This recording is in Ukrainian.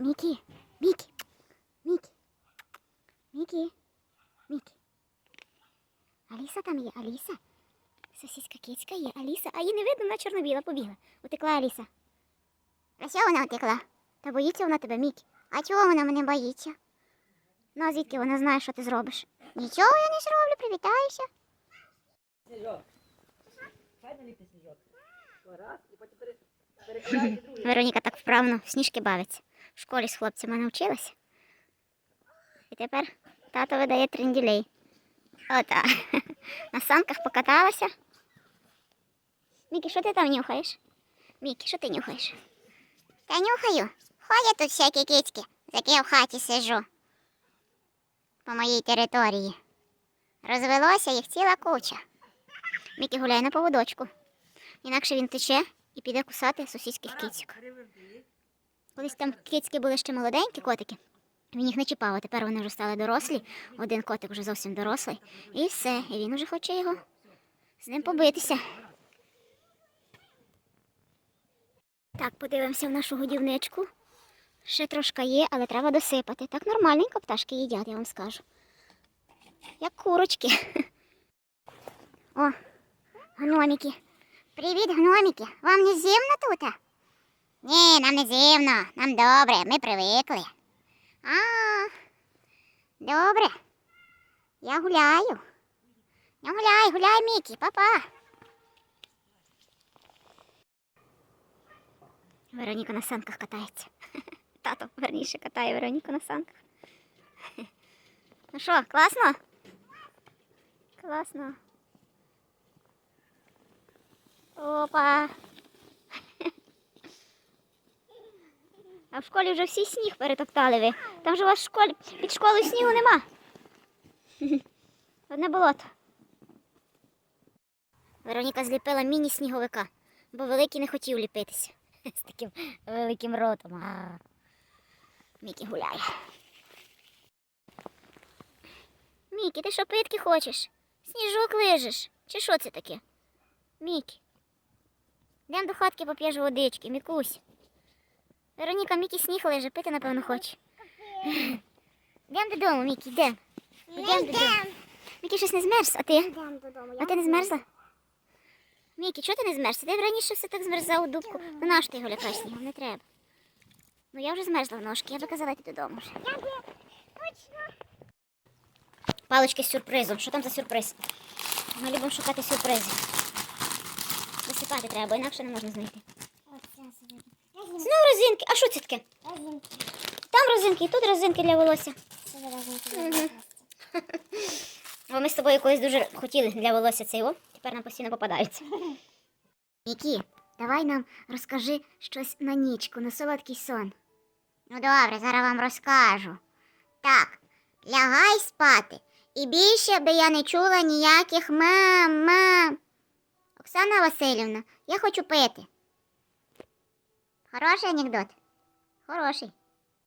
Мікі, Мікі, Мікі, Мікі, Мікі. Аліса там є, Аліса. Сосіська кицька є, Аліса. А її не видно, вона чорно-біла побігла. Утекла Аліса. А що вона утекла? Та боїться вона тебе, Мікі. А чого вона мене боїться? Ну, а звідки вона знає, що ти зробиш? Нічого я не зроблю, привітаюся. Сніжок. Хай наліпить сніжок. Раз, і потім пере- другий. Вероніка так вправно в сніжки бавиться. В школі з хлопцями навчилася. І тепер тато видає тренділей. Ота. На санках покаталася. Мікі, що ти там нюхаєш? Мікі, що ти нюхаєш? Та нюхаю. Ходять тут всякі кицьки, з як я в хаті сижу. По моїй території. Розвелося їх ціла куча. Мікі гуляє на поводочку. Інакше він тече і піде кусати сусідських кицьок. Колись там кицьки були ще молоденькі котики. Він їх не чіпав, а тепер вони вже стали дорослі. Один котик вже зовсім дорослий. І все. І він уже хоче його з ним побитися. Так, подивимося в нашу годівничку. Ще трошки є, але треба досипати. Так нормальненько пташки їдять, я вам скажу. Як курочки. О, гномики. Привіт, гномики. Вам не зимно тут? Ні, нам не зимно, нам добре, ми привикли. А, добре. Я гуляю. Я гуляй, гуляй, Мікі, папа. Вероніка на санках катається. Тато верніше катає Вероніку на санках. Ну що, класно? Класно. Опа. А в школі вже всі сніг перетоптали ви. Там же у вас школі під школою снігу нема. Одне болото. Вероніка зліпила міні-сніговика, бо великий не хотів ліпитися. З таким великим ротом. Мікі гуляє. Мікі, ти що питки хочеш? Сніжок лижеш? Чи що це таке? Мікі. Йдемо до хатки поп'єш водички, Мікусь. Вероніка, Мікі сніг лиже, пити, напевно, хоче. Йдемо додому, Мікі, йдемо. Йдемо додому. Мікі щось не змерз, а ти? Йдемо додому. А ти не змерзла? Мікі, чого ти не змерз? Ти раніше все так змерзав у дубку. Ну наш ти його лякаєш снігом, не треба. Ну я вже змерзла в ножки, я би казала йти додому вже. Палички з сюрпризом. Що там за сюрприз? Ми любимо шукати сюрпризи. Висипати треба, бо інакше не можна знайти. Знову розинки. А що це таке? Там розинки, і тут розинки для волосся. Мгм. Бо ми з тобою колись дуже хотіли для волосся цей о, тепер нам постійно попадаються. Мікі, давай нам розкажи щось на нічку, на солодкий сон. Ну добре, зараз вам розкажу. Так, лягай спати. І більше би я не чула ніяких мам, мам. Оксана Васильівна, я хочу пити. Хороший анекдот? Хороший.